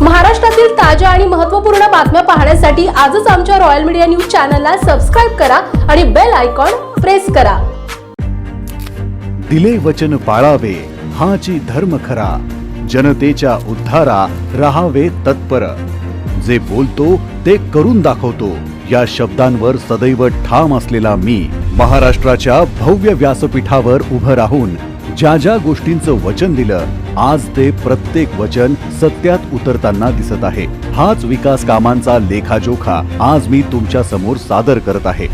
महाराष्ट्रातील ताज्या आणि महत्त्वपूर्ण बातम्या पाहण्यासाठी आजच आमच्या रॉयल मीडिया न्यूज चॅनलला सबस्क्राईब करा आणि बेल आयकॉन प्रेस करा. दिले वचन पाळावे हाची धर्म खरा. जनतेच्या उद्धारा रहावे तत्पर. जे बोलतो ते करून दाखवतो. या शब्दांवर सदैव ठाम असलेला मी महाराष्ट्राच्या भव्य व्यासपीठावर उभं राहून ज्या ज्या गोष्टींचं वचन दिलं आज ते प्रत्येक वचन सत्यात उतरताना दिसत आहे. हाच विकास कामांचा लेखाजोखा आज मी तुमच्यासमोर सादर करत आहे.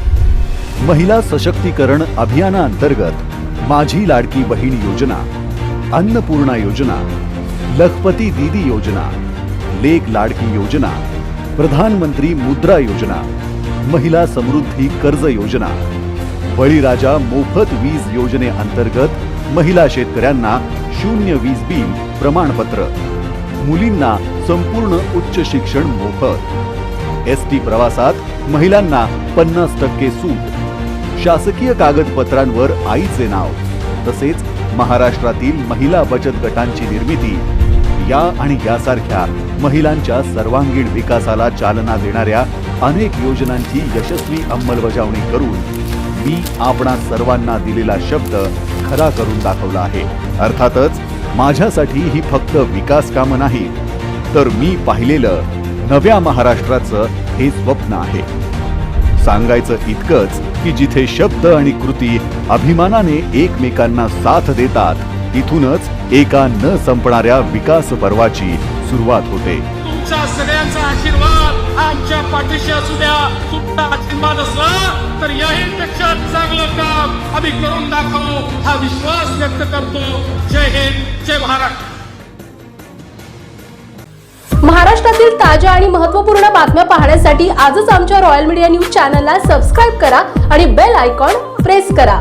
महिला सशक्तीकरण अभियानाअंतर्गत माझी लाडकी बहीण योजना अन्नपूर्णा योजना लखपती दीदी योजना लेक लाडकी योजना प्रधानमंत्री मुद्रा योजना महिला समृद्धी कर्ज योजना बळीराजा मोफत वीज योजनेअंतर्गत महिला शेतकऱ्यांना शून्य वीज बिल प्रमाणपत्र. मुलींना संपूर्ण उच्च शिक्षण मोफत. एस टी प्रवासात महिलांना पन्नास टक्के सूट. शासकीय कागदपत्रांवर आईचे नाव. तसेच महाराष्ट्रातील महिला बचत गटांची निर्मिती. या आणि यासारख्या महिलांच्या सर्वांगीण विकासाला चालना देणाऱ्या अनेक योजनांची यशस्वी अंमलबजावणी करून मी आपणा सर्वांना दिलेला शब्द खरा करून दाखवला आहे. अर्थातच माझ्यासाठी ही फक्त विकास कामं नाही तर मी पाहिलेलं नव्या महाराष्ट्राचं हे स्वप्न आहे. सांगायचं इतकंच की जिथे शब्द आणि कृती अभिमानाने एकमेकांना साथ देतात तिथूनच एका न संपणाऱ्या विकास पर्वाची सुरुवात होते. तुमचा सगळ्यांचा आशीर्वाद आमच्या पाठीशी असू द्या. तुमचा आशीर्वाद असला तर याहीपेक्षा चांगलं का? आम्ही करून दाखवू हा विश्वास व्यक्त करतो. जय हिंद जय महाराष्ट्र महाराष्ट्रातील ताज्या आणि महत्त्वपूर्ण बातम्या पाहण्यासाठी आजच आमच्या रॉयल मीडिया न्यूज चॅनलला सबस्क्राईब करा आणि बेल आयकॉन प्रेस करा.